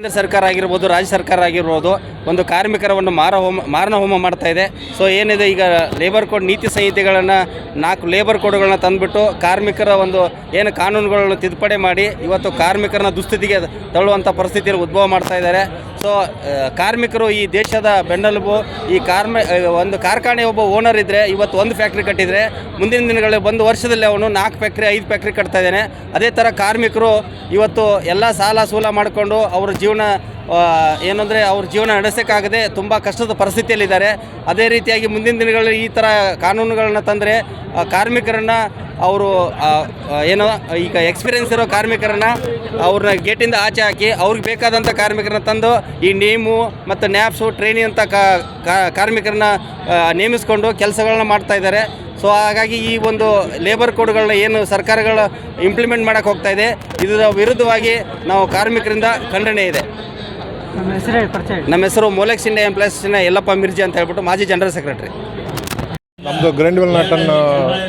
ಕೇಂದ್ರ ಸರ್ಕಾರ ಆಗಿರ್ಬೋದು ರಾಜ್ಯ ಸರ್ಕಾರ ಆಗಿರ್ಬೋದು ಒಂದು ಕಾರ್ಮಿಕರ ಒಂದು ಮಾರ ಹೋಮ ಮಾಡ್ತಾ ಇದೆ. ಸೊ ಏನಿದೆ ಈಗ ಲೇಬರ್ ಕೋಡ್ ನೀತಿ ಸಂಹಿತೆಗಳನ್ನು, ನಾಲ್ಕು ಲೇಬರ್ ಕೋಡ್ಗಳನ್ನ ತಂದುಬಿಟ್ಟು ಕಾರ್ಮಿಕರ ಒಂದು ಏನು ಕಾನೂನುಗಳನ್ನು ತಿದ್ದುಪಡಿ ಮಾಡಿ, ಇವತ್ತು ಕಾರ್ಮಿಕರನ್ನ ದುಸ್ಥಿತಿಗೆ ತಳ್ಳುವಂಥ ಪರಿಸ್ಥಿತಿಯನ್ನು ಉದ್ಭವ ಮಾಡ್ತಾ ಇದ್ದಾರೆ. ಸೊ ಕಾರ್ಮಿಕರು ಈ ದೇಶದ ಬೆನ್ನೆಲುಬು, ಈ ಕಾರ್ಮಿ ಒಂದು ಕಾರ್ಖಾನೆ ಒಬ್ಬ ಓನರ್ ಇದ್ದರೆ ಇವತ್ತು ಒಂದು ಫ್ಯಾಕ್ಟ್ರಿ ಕಟ್ಟಿದರೆ, ಮುಂದಿನ ದಿನಗಳಲ್ಲಿ ಒಂದು ವರ್ಷದಲ್ಲಿ ಅವನು ನಾಲ್ಕು ಫ್ಯಾಕ್ಟ್ರಿ ಐದು ಫ್ಯಾಕ್ಟ್ರಿ ಕಟ್ತಾ ಇದ್ದಾನೆ. ಅದೇ ಥರ ಕಾರ್ಮಿಕರು ಇವತ್ತು ಎಲ್ಲ ಸಾಲ ಸೂಲ ಮಾಡಿಕೊಂಡು ಅವ್ರ ಜೀವನ ಏನಂದರೆ ಅವ್ರ ಜೀವನ ನಡೆಸೋಕ್ಕಾಗದೆ ತುಂಬ ಕಷ್ಟದ ಪರಿಸ್ಥಿತಿಯಲ್ಲಿದ್ದಾರೆ. ಅದೇ ರೀತಿಯಾಗಿ ಮುಂದಿನ ದಿನಗಳಲ್ಲಿ ಈ ಥರ ಕಾನೂನುಗಳನ್ನು ತಂದರೆ ಕಾರ್ಮಿಕರನ್ನು ಅವರು ಏನೋ ಈಗ ಎಕ್ಸ್ಪೀರಿಯನ್ಸ್ ಇರೋ ಕಾರ್ಮಿಕರನ್ನ ಅವ್ರನ್ನ ಗೇಟಿಂದ ಆಚೆ ಹಾಕಿ ಅವ್ರಿಗೆ ಬೇಕಾದಂಥ ಕಾರ್ಮಿಕರನ್ನ ತಂದು ಈ ನೇಮು ಮತ್ತು ನ್ಯಾಪ್ಸು, ಟ್ರೈನಿ ಅಂತ ಕಾರ್ಮಿಕರನ್ನ ನೇಮಿಸ್ಕೊಂಡು ಕೆಲಸಗಳನ್ನ ಮಾಡ್ತಾ ಇದ್ದಾರೆ. ಸೊ ಹಾಗಾಗಿ ಈ ಒಂದು ಲೇಬರ್ ಕೋಡ್ಗಳನ್ನ ಏನು ಸರ್ಕಾರಗಳು ಇಂಪ್ಲಿಮೆಂಟ್ ಮಾಡೋಕ್ಕೆ ಹೋಗ್ತಾ ಇದೆ, ಇದರ ವಿರುದ್ಧವಾಗಿ ನಾವು ಕಾರ್ಮಿಕರಿಂದ ಖಂಡನೆ ಇದೆ. ನಮ್ಮ ಹೆಸರು ಮೋಲೆಕ್ಸ್ ಇಂಡಿಯಾ ಎಂಪ್ಲಾಯ್ಸ್ನ ಎಲ್ಲಪ್ಪ ಮಿರ್ಜಿ ಅಂತ ಹೇಳ್ಬಿಟ್ಟು ಮಾಜಿ ಜನರಲ್ ಸೆಕ್ರೆಟರಿ. ನಮ್ಮದು ಗ್ರ್ಯಾಂಡ್ವೆಲ್ ನಾಟನ್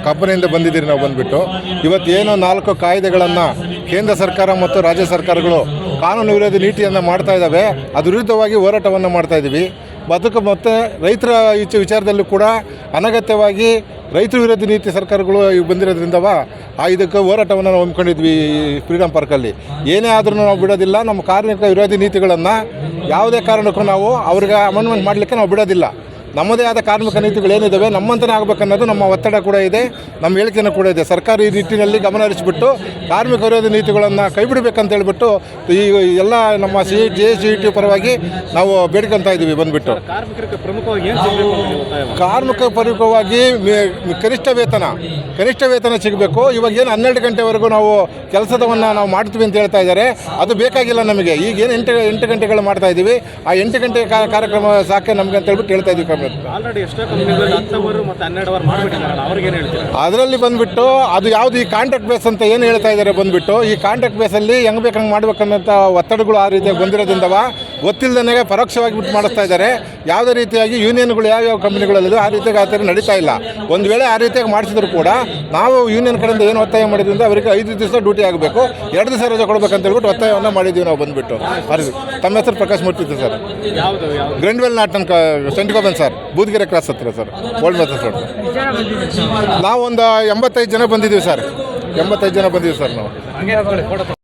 ಕಂಪನಿಯಿಂದ ಬಂದಿದ್ದೀರಿ ನಾವು ಬಂದುಬಿಟ್ಟು. ಇವತ್ತು ಏನೋ ನಾಲ್ಕು ಕಾಯ್ದೆಗಳನ್ನು ಕೇಂದ್ರ ಸರ್ಕಾರ ಮತ್ತು ರಾಜ್ಯ ಸರ್ಕಾರಗಳು ಕಾನೂನು ವಿರೋಧಿ ನೀತಿಯನ್ನು ಮಾಡ್ತಾ ಇದ್ದಾವೆ ಅದ್ರ ವಿರುದ್ಧವಾಗಿ ಹೋರಾಟವನ್ನು ಮಾಡ್ತಾ ಇದ್ದೀವಿ ಬದುಕು ಮತ್ತು ರೈತರ ಈಚೆ ವಿಚಾರದಲ್ಲೂ ಕೂಡ ಅನಗತ್ಯವಾಗಿ ರೈತರ ವಿರೋಧಿ ನೀತಿ ಸರ್ಕಾರಗಳು ಈಗ ಬಂದಿರೋದ್ರಿಂದವ ಆ ಇದಕ್ಕೆ ಹೋರಾಟವನ್ನು ನಾವು ಹಮ್ಮಿಕೊಂಡಿದ್ವಿ ಫ್ರೀಡಮ್ ಪಾರ್ಕಲ್ಲಿ. ಏನೇ ಆದರೂ ನಾವು ಬಿಡೋದಿಲ್ಲ, ನಮ್ಮ ಕಾರ್ಮಿಕ ವಿರೋಧಿ ನೀತಿಗಳನ್ನು ಯಾವುದೇ ಕಾರಣಕ್ಕೂ ನಾವು ಅವ್ರಿಗೆ ಅಮೆಂಡ್ಮೆಂಟ್ ಮಾಡಲಿಕ್ಕೆ ನಾವು ಬಿಡೋದಿಲ್ಲ. ನಮ್ಮದೇ ಆದ ಕಾರ್ಮಿಕ ನೀತಿಗಳು ಏನಿದ್ದಾವೆ ನಮ್ಮಂತನೇ ಆಗಬೇಕನ್ನೋದು ನಮ್ಮ ಒತ್ತಡ ಕೂಡ ಇದೆ ನಮ್ಮ ಹೇಳಿಕೆನೂ ಕೂಡ ಇದೆ. ಸರ್ಕಾರ ಈ ನಿಟ್ಟಿನಲ್ಲಿ ಗಮನ ಹರಿಸಿಬಿಟ್ಟು ಕಾರ್ಮಿಕ ವಿರೋಧಿ ನೀತಿಗಳನ್ನು ಕೈ ಬಿಡಬೇಕಂತ ಹೇಳ್ಬಿಟ್ಟು ಈ ಎಲ್ಲ ನಮ್ಮ ಸಿ ಜೆ ಸಿ ಟಿ ಪರವಾಗಿ ನಾವು ಬೇಡ್ಕೊತಾ ಇದ್ದೀವಿ ಬಂದುಬಿಟ್ಟು. ಕಾರ್ಮಿಕ ಪ್ರಮುಖವಾಗಿ ಕನಿಷ್ಠ ವೇತನ ಕನಿಷ್ಠ ವೇತನ ಸಿಗಬೇಕು. ಇವಾಗ ಏನು ಹನ್ನೆರಡು ಗಂಟೆವರೆಗೂ ನಾವು ಕೆಲಸದವನ್ನು ನಾವು ಮಾಡ್ತೀವಿ ಅಂತ ಹೇಳ್ತಾ ಇದ್ದಾರೆ. ಅದು ಬೇಕಾಗಿಲ್ಲ ನಮಗೆ. ಈಗ ಏನು ಎಂಟು ಎಂಟು ಗಂಟೆಗಳು ಮಾಡ್ತಾ ಇದ್ದೀವಿ ಆ ಎಂಟು ಗಂಟೆ ಕಾರ್ಯಕ್ರಮ ಸಾಕೆ ನಮಗೆ ಅಂತ ಹೇಳ್ಬಿಟ್ಟು ಹೇಳ್ತಾ ಇದ್ದೀವಿ ಕಮ್ಮಿ ಆಲ್ರೆಡಿ ಎಷ್ಟೋ ಕಂಪ್ನಿಗಳಲ್ಲಿ ಹತ್ತು ಅವರ್ ಮತ್ತು ಹನ್ನೆರಡು ಅವರ್ ಮಾಡಿಬಿಟ್ಟಿದ್ದಾರಲ್ಲ ಅವ್ರಿಗೆ ಏನು ಹೇಳ್ತೀರಾ? ಅದರಲ್ಲಿ ಬಂದ್ಬಿಟ್ಟು ಅದು ಯಾವ್ದು ಈ ಕಾಂಟ್ಯಾಕ್ಟ್ ಬೇಸ್ ಅಂತ ಏನು ಹೇಳ್ತಾ ಇದ್ದಾರೆ ಬಂದ್ಬಿಟ್ಟು ಈ ಕಾಂಟ್ರಾಕ್ಟ್ ಬೇಸಲ್ಲಿ ಹೆಂಗ್ ಬೇಕು ಹಂಗೆ ಮಾಡ್ಬೇಕನ್ನೋಂಥ ಒತ್ತಡಗಳು ಆ ರೀತಿ ಬಂದಿರೋದ್ರಿಂದವ ಗೊತ್ತಿಲ್ಲದೇ ಪರೋಕ್ಷವಾಗಿ ಬಿಟ್ಟು ಮಾಡಿಸ್ತಾ ಇದ್ದಾರೆ. ಯಾವುದೇ ರೀತಿಯಾಗಿ ಯೂನಿಯನ್ಗಳು ಯಾವ್ಯಾವ ಕಂಪ್ನಿಗಳಲ್ಲಿದೆ ಆ ರೀತಿಯಾಗಿ ಆ ಥರ ನಡೀತಾ ಇಲ್ಲ. ಒಂದು ವೇಳೆ ಆ ರೀತಿಯಾಗಿ ಮಾಡಿಸಿದ್ರು ಕೂಡ ನಾವು ಯೂನಿಯನ್ ಕಡೆಯಿಂದ ಏನು ಒತ್ತಾಯ ಮಾಡಿದ್ರಿಂದ ಅವರಿಗೆ ಐದು ದಿವಸ ಡ್ಯೂಟಿ ಆಗಬೇಕು. ಎರಡು ದಿವಸ ರಜೆ ಕೊಡಬೇಕಂತ ಹೇಳ್ಬಿಟ್ಟು ಒತ್ತಾಯವನ್ನು ಮಾಡಿದ್ದೀವಿ ನಾವು ಬಂದುಬಿಟ್ಟು. ಅರ್ಜಿ ತಮ್ಮ ಹೆಸರು Prakash Murthy sir. Grindwell Norton Saint Gobain sir. Budigere cross ಹತ್ರ ಸರ್. ಓಲ್ಡ್ ಮೆಥಡ್ ರೋಡ್ ನಾವೊಂದು ಎಂಬತ್ತೈದು ಜನ ಬಂದಿದ್ದೀವಿ ಸರ್. ಎಂಬತ್ತೈದು ಜನ ಬಂದಿದ್ದೀವಿ ಸರ್ ನಾವು.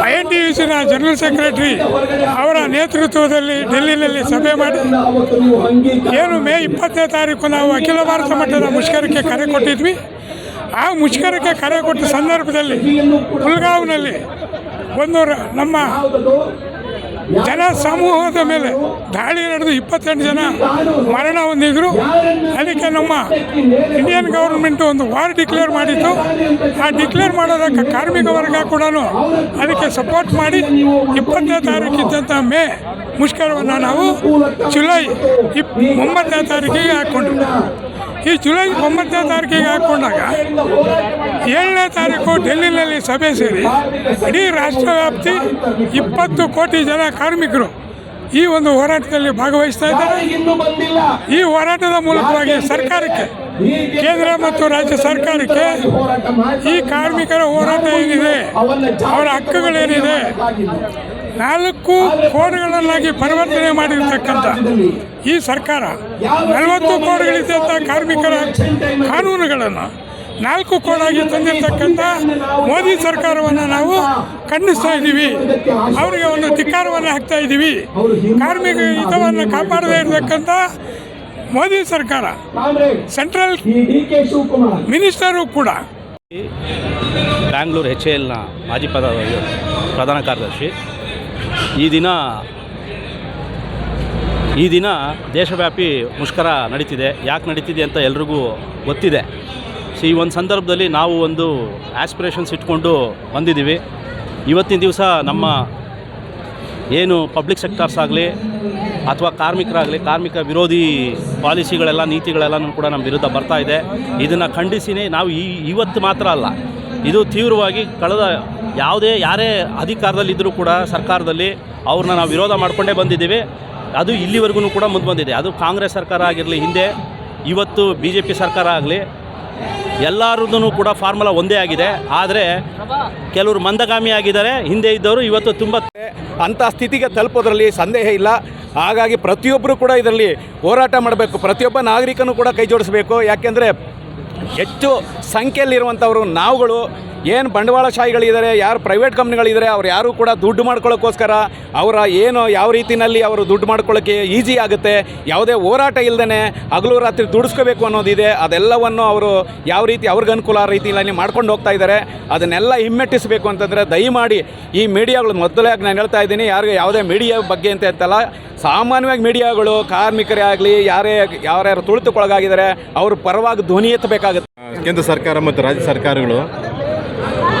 ಐ ಎನ್ ಟಿ ಯು ಸಿನ ಜನರಲ್ ಸೆಕ್ರೆಟರಿ ಅವರ ನೇತೃತ್ವದಲ್ಲಿ ಡೆಲ್ಲಿನಲ್ಲಿ ಸಭೆ ಮಾಡಿ ಏನು ಮೇ ಇಪ್ಪತ್ತನೇ ತಾರೀಕು ನಾವು ಅಖಿಲ ಭಾರತ ಮಟ್ಟದ ಮುಷ್ಕರಕ್ಕೆ ಕರೆ ಕೊಟ್ಟಿದ್ವಿ. ಆ ಮುಷ್ಕರಕ್ಕೆ ಕರೆ ಕೊಟ್ಟ ಸಂದರ್ಭದಲ್ಲಿ ಪುಲ್ಗಾವ್ನಲ್ಲಿ ಒಂದು ನಮ್ಮ ಜನ ಸಮೂಹದ ಮೇಲೆ ದಾಳಿ ನಡೆದು ಇಪ್ಪತ್ತೆಂಟು ಜನ ಮರಣ ಹೊಂದಿದ್ರು. ಅದಕ್ಕೆ ನಮ್ಮ ಇಂಡಿಯನ್ ಗೌರ್ಮೆಂಟ್ ಒಂದು ವಾರ್ ಡಿಕ್ಲೇರ್ ಮಾಡಿತ್ತು. ಆ ಡಿಕ್ಲೇರ್ ಮಾಡೋದಕ್ಕೆ ಕಾರ್ಮಿಕ ವರ್ಗ ಕೂಡ ಅದಕ್ಕೆ ಸಪೋರ್ಟ್ ಮಾಡಿ ಇಪ್ಪತ್ತನೇ ತಾರೀಕಿದ್ದಂಥ ಮೇ ಮುಷ್ಕರವನ್ನು ನಾವು ಜುಲೈ ಇಪ್ ಒಂಬತ್ತನೇ ತಾರೀಕಿಗೆ ಹಾಕ್ಕೊಂಡ್ವಿ ಈ ಜುಲೈ ಒಂಬತ್ತನೇ ತಾರೀಕಿಗೆ ಹಾಕ್ಕೊಂಡಾಗ ಏಳನೇ ತಾರೀಕು ಡೆಲ್ಲಿನಲ್ಲಿ ಸಭೆ ಸೇರಿ ಇಡೀ ರಾಷ್ಟ್ರವ್ಯಾಪ್ತಿ ಇಪ್ಪತ್ತು ಕೋಟಿ ಜನ ಕಾರ್ಮಿಕರು ಈ ಒಂದು ಹೋರಾಟದಲ್ಲಿ ಭಾಗವಹಿಸ್ತಾ ಇದ್ದಾರೆ. ಈ ಹೋರಾಟದ ಮೂಲಕವಾಗಿ ಸರ್ಕಾರಕ್ಕೆ, ಕೇಂದ್ರ ಮತ್ತು ರಾಜ್ಯ ಸರ್ಕಾರಕ್ಕೆ ಈ ಕಾರ್ಮಿಕರ ಹೋರಾಟ ಏನಿದೆ, ಅವರ ಹಕ್ಕುಗಳೇನಿದೆ ನಾಲ್ಕು ಕೋಡ್ಗಳನ್ನಾಗಿ ಪರಿವರ್ತನೆ ಮಾಡಿರ್ತಕ್ಕಂಥ ಈ ಸರ್ಕಾರ ನಲವತ್ತು ಕೋಡ್ಗಳಿದ್ದಂಥ ಕಾರ್ಮಿಕರ ಕಾನೂನುಗಳನ್ನು ನಾಲ್ಕು ಕೋಡಾಗಿ ತಂದಿರತಕ್ಕಂಥ ಮೋದಿ ಸರ್ಕಾರವನ್ನು ನಾವು ಖಂಡಿಸ್ತಾ ಇದ್ದೀವಿ. ಅವರಿಗೆ ಒಂದು ಧಿಕ್ಕಾರವನ್ನು ಹಾಕ್ತಾ ಇದ್ದೀವಿ. ಕಾರ್ಮಿಕ ಹಿತವನ್ನು ಕಾಪಾಡದೇ ಇರತಕ್ಕಂಥ ಮೋದಿ ಸರ್ಕಾರ ಸೆಂಟ್ರಲ್ ಮಿನಿಸ್ಟರು ಕೂಡ ಬ್ಯಾಂಗ್ಳೂರು ಎಚ್ ಎ ಎಲ್ನ ಮಾಜಿ ಪ್ರಧಾನ ಕಾರ್ಯದರ್ಶಿ ಈ ದಿನ ಈ ದಿನ ದೇಶವ್ಯಾಪಿ ಮುಷ್ಕರ ನಡೀತಿದೆ. ಯಾಕೆ ನಡೀತಿದೆ ಅಂತ ಎಲ್ರಿಗೂ ಗೊತ್ತಿದೆ. ಸೊ, ಈ ಒಂದು ಸಂದರ್ಭದಲ್ಲಿ ನಾವು ಒಂದು ಆ್ಯಸ್ಪಿರೇಷನ್ಸ್ ಇಟ್ಕೊಂಡು ಬಂದಿದ್ದೀವಿ. ಇವತ್ತಿನ ದಿವಸ ನಮ್ಮ ಏನು ಪಬ್ಲಿಕ್ ಸೆಕ್ಟರ್ಸ್ ಆಗಲಿ ಅಥವಾ ಕಾರ್ಮಿಕರಾಗಲಿ, ಕಾರ್ಮಿಕ ವಿರೋಧಿ ಪಾಲಿಸಿಗಳೆಲ್ಲ ನೀತಿಗಳೆಲ್ಲನೂ ಕೂಡ ನಮ್ಮ ವಿರುದ್ಧ ಬರ್ತಾ ಇದೆ. ಇದನ್ನು ಖಂಡಿಸಿನೇ ನಾವು ಈ, ಇವತ್ತು ಮಾತ್ರ ಅಲ್ಲ ಇದು ತೀವ್ರವಾಗಿ ಕಳೆದ ಯಾವುದೇ, ಯಾರೇ ಅಧಿಕಾರದಲ್ಲಿದ್ದರೂ ಕೂಡ ಸರ್ಕಾರದಲ್ಲಿ ಅವ್ರನ್ನ ನಾವು ವಿರೋಧ ಮಾಡಿಕೊಂಡೇ ಬಂದಿದ್ದೀವಿ. ಅದು ಇಲ್ಲಿವರೆಗೂ ಕೂಡ ಮುಂದೆ ಬಂದಿದೆ. ಅದು ಕಾಂಗ್ರೆಸ್ ಸರ್ಕಾರ ಆಗಿರಲಿ, ಹಿಂದೆ, ಇವತ್ತು ಬಿ ಜೆ ಪಿ ಸರ್ಕಾರ ಆಗಲಿ ಎಲ್ಲರದ್ದು ಕೂಡ ಫಾರ್ಮುಲಾ ಒಂದೇ ಆಗಿದೆ. ಆದರೆ ಕೆಲವರು ಮಂದಗಾಮಿ ಆಗಿದ್ದಾರೆ, ಹಿಂದೆ ಇದ್ದವರು ಇವತ್ತು ತುಂಬ ಅಂಥ ಸ್ಥಿತಿಗೆ ತಲುಪೋದ್ರಲ್ಲಿ ಸಂದೇಹ ಇಲ್ಲ. ಹಾಗಾಗಿ ಪ್ರತಿಯೊಬ್ಬರು ಕೂಡ ಇದರಲ್ಲಿ ಹೋರಾಟ ಮಾಡಬೇಕು. ಪ್ರತಿಯೊಬ್ಬ ನಾಗರಿಕನೂ ಕೂಡ ಕೈ ಜೋಡಿಸಬೇಕು. ಯಾಕೆಂದರೆ ಹೆಚ್ಚು ಸಂಖ್ಯೆಯಲ್ಲಿರುವಂಥವರು ನಾವುಗಳು. ಏನು ಬಂಡವಾಳಶಾಹಿಗಳಿದ್ದಾರೆ, ಯಾರು ಪ್ರೈವೇಟ್ ಕಂಪ್ನಿಗಳಿದ್ದಾರೆ ಅವ್ರು ಯಾರು ಕೂಡ ದುಡ್ಡು ಮಾಡ್ಕೊಳ್ಳೋಕ್ಕೋಸ್ಕರ ಅವರ ಏನು ಯಾವ ರೀತಿಯಲ್ಲಿ ಅವರು ದುಡ್ಡು ಮಾಡ್ಕೊಳ್ಳೋಕ್ಕೆ ಈಸಿ ಆಗುತ್ತೆ, ಯಾವುದೇ ಹೋರಾಟ ಇಲ್ಲದೇ ಹಗಲು ರಾತ್ರಿ ದುಡಿಸ್ಕೋಬೇಕು ಅನ್ನೋದಿದೆ, ಅದೆಲ್ಲವನ್ನು ಅವರು ಯಾವ ರೀತಿ ಅವ್ರಿಗೆ ಅನುಕೂಲ ಆ ರೀತಿಯಲ್ಲಿ ಮಾಡ್ಕೊಂಡು ಹೋಗ್ತಾ ಇದ್ದಾರೆ, ಅದನ್ನೆಲ್ಲ ಹಿಮ್ಮೆಟ್ಟಿಸಬೇಕು ಅಂತಂದರೆ ದಯಮಾಡಿ ಈ ಮೀಡಿಯಾಗಳು ಮೊದಲೇ ನಾನು ಹೇಳ್ತಾ ಇದ್ದೀನಿ, ಯಾರಿಗೆ ಯಾವುದೇ ಮೀಡಿಯಾ ಬಗ್ಗೆ ಅಂತ ಅಂತಲ್ಲ ಸಾಮಾನ್ಯವಾಗಿ ಮೀಡಿಯಾಗಳು, ಕಾರ್ಮಿಕರೇ ಆಗಲಿ, ಯಾರೇ ಯಾರ್ಯಾರು ತುಳಿತಕ್ಕೊಳಗಾಗಿದ್ದಾರೆ, ಅವ್ರ ಪರವಾಗಿ ಧ್ವನಿ ಎತ್ತಬೇಕಾಗುತ್ತೆ. ಕೇಂದ್ರ ಸರ್ಕಾರ ಮತ್ತು ರಾಜ್ಯ ಸರ್ಕಾರಗಳು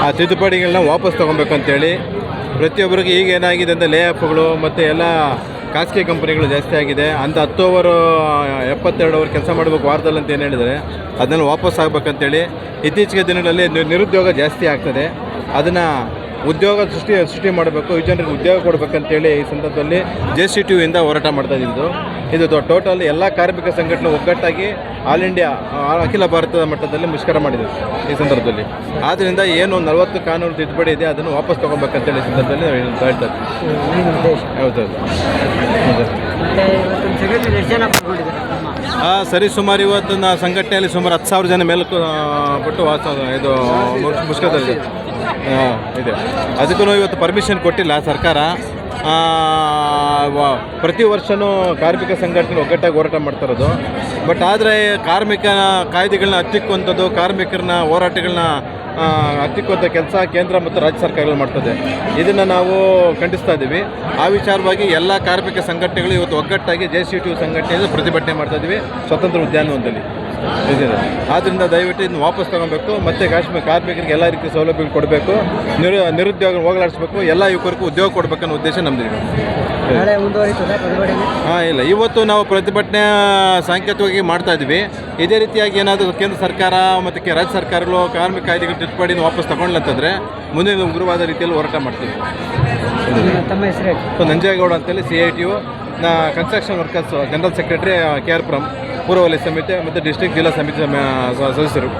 ಆ ತಿದ್ದುಪಡಿಗಳನ್ನ ವಾಪಸ್ ತೊಗೊಬೇಕು ಅಂತೇಳಿ ಪ್ರತಿಯೊಬ್ಬರಿಗೆ ಈಗ ಏನಾಗಿದೆ ಅಂದರೆ ಲೇ ಆಫ್ಗಳು ಮತ್ತು ಎಲ್ಲ ಖಾಸಗಿ ಕಂಪನಿಗಳು ಜಾಸ್ತಿ ಆಗಿದೆ. ಅಂತ ಹತ್ತು ಓವರು ಎಪ್ಪತ್ತೆರಡು ಓವರ್ ಕೆಲಸ ಮಾಡಬೇಕು ವಾರದಲ್ಲಿ ಅಂತ ಏನು ಹೇಳಿದರೆ ಅದನ್ನು ವಾಪಸ್ ಆಗಬೇಕಂತೇಳಿ ಇತ್ತೀಚಿಗೆ ದಿನಗಳಲ್ಲಿ ನಿರುದ್ಯೋಗ ಜಾಸ್ತಿ ಆಗ್ತದೆ. ಅದನ್ನು ಉದ್ಯೋಗ ಸೃಷ್ಟಿ ಸೃಷ್ಟಿ ಮಾಡಬೇಕು. ಈ ಜನರಿಗೆ ಉದ್ಯೋಗ ಕೊಡಬೇಕಂತೇಳಿ ಈ ಸಂದರ್ಭದಲ್ಲಿ ಜೆ ಸಿ ಟಿ ಯುಯಿಂದ ಹೋರಾಟ ಮಾಡ್ತಾ ಇದ್ದು ಇದು ಟೋಟಲ್ ಎಲ್ಲ ಕಾರ್ಮಿಕ ಸಂಘಟನೆ ಒಗ್ಗಟ್ಟಾಗಿ ಆಲ್ ಇಂಡಿಯಾ ಅಖಿಲ ಭಾರತದ ಮಟ್ಟದಲ್ಲಿ ಮುಷ್ಕರ ಮಾಡಿದೆ ಈ ಸಂದರ್ಭದಲ್ಲಿ. ಆದ್ದರಿಂದ ಏನು ನಲವತ್ತು ಕಾನೂನು ತಿದ್ದುಪಡಿ ಇದೆ ಅದನ್ನು ವಾಪಸ್ ತೊಗೊಬೇಕಂತೇಳಿ ಈ ಸಂದರ್ಭದಲ್ಲಿ ನಾವು ಹೇಳ್ತಾ ಇದ್ದೀವಿ. ಹೌದು ಹಾಂ ಸರಿ ಸುಮಾರು ಇವತ್ತು ನಾ ಸಂಘಟನೆಯಲ್ಲಿ ಸುಮಾರು ಹತ್ತು ಸಾವಿರ ಜನ ಮೇಲೆ ಬಿಟ್ಟು ವಾಸ ಇದು ಮುಷ್- ಮುಷ್ಕರದಲ್ಲಿ ಇದೆ. ಅದಕ್ಕೂ ಇವತ್ತು ಪರ್ಮಿಷನ್ ಕೊಟ್ಟಿಲ್ಲ ಸರ್ಕಾರ. ಪ್ರತಿ ವರ್ಷವೂ ಕಾರ್ಮಿಕ ಸಂಘಟನೆ ಒಗ್ಗಟ್ಟಾಗಿ ಹೋರಾಟ ಮಾಡ್ತಾ ಇರೋದು. ಬಟ್ ಆದರೆ ಕಾರ್ಮಿಕ ಕಾಯ್ದೆಗಳನ್ನ ಹತ್ತಿಕ್ಕುವಂಥದ್ದು ಕಾರ್ಮಿಕರನ್ನ ಹೋರಾಟಗಳನ್ನ ಹತ್ತಿಕ್ಕುವಂಥ ಕೆಲಸ ಕೇಂದ್ರ ಮತ್ತು ರಾಜ್ಯ ಸರ್ಕಾರಗಳು ಮಾಡ್ತದೆ. ಇದನ್ನು ನಾವು ಖಂಡಿಸ್ತಾ ಇದ್ದೀವಿ. ಆ ವಿಚಾರವಾಗಿ ಎಲ್ಲ ಕಾರ್ಮಿಕ ಸಂಘಟನೆಗಳು ಇವತ್ತು ಒಗ್ಗಟ್ಟಾಗಿ ಜೆ ಸಿ ಟಿ ಯು ಸಂಘಟನೆಯಲ್ಲಿ ಪ್ರತಿಭಟನೆ ಮಾಡ್ತಾ ಇದ್ದೀವಿ. ಸ್ವತಂತ್ರ ಉದ್ಯಾನವನದಲ್ಲಿ. ಇದಿದೆ. ಆದ್ದರಿಂದ ದಯವಿಟ್ಟು ಇದನ್ನು ವಾಪಸ್ ತಗೊಬೇಕು ಮತ್ತು ಕಾಶ್ಮೀರ ಕಾರ್ಮಿಕರಿಗೆ ಎಲ್ಲ ರೀತಿಯ ಸೌಲಭ್ಯಗಳು ಕೊಡಬೇಕು. ನಿರು ನಿರುದ್ಯೋಗ ಹೋಗಲಾಡಿಸ್ಬೇಕು. ಎಲ್ಲ ಯುವಕರಿಗೂ ಉದ್ಯೋಗ ಕೊಡಬೇಕನ್ನೋ ಉದ್ದೇಶ ನಮ್ದು ಇದೆ ಹಾಂ ಇಲ್ಲ. ಇವತ್ತು ನಾವು ಪ್ರತಿಭಟನೆ ಸಾಂಕೇತಿಕವಾಗಿ ಮಾಡ್ತಾ ಇದ್ವಿ. ಇದೇ ರೀತಿಯಾಗಿ ಏನಾದರೂ ಕೇಂದ್ರ ಸರ್ಕಾರ ಮತ್ತು ರಾಜ್ಯ ಸರ್ಕಾರಗಳು ಕಾರ್ಮಿಕ ಕಾಯ್ದೆಗಳು ತಿದ್ದುಪಡಿ ವಾಪಸ್ ತಗೊಂಡ್ಲಂತಂದರೆ ಮುಂದಿನ ಉಗ್ರವಾದ ರೀತಿಯಲ್ಲಿ ಹೋರಾಟ ಮಾಡ್ತೀವಿ. ತಮ್ಮ ಹೆಸರು ನಂಜೇಗೌಡ ಅಂತೇಳಿ ಸಿ ಐ ಟಿ ಯು. ನಾ construction workers general secretary K R Puram. ಪೂರ್ವ ವಲಯ ಸಮಿತಿ ಮತ್ತು ಡಿಸ್ಟ್ರಿಕ್ಟ್ ಜಿಲ್ಲಾ ಸಮಿತಿ ಸದಸ್ಯರು.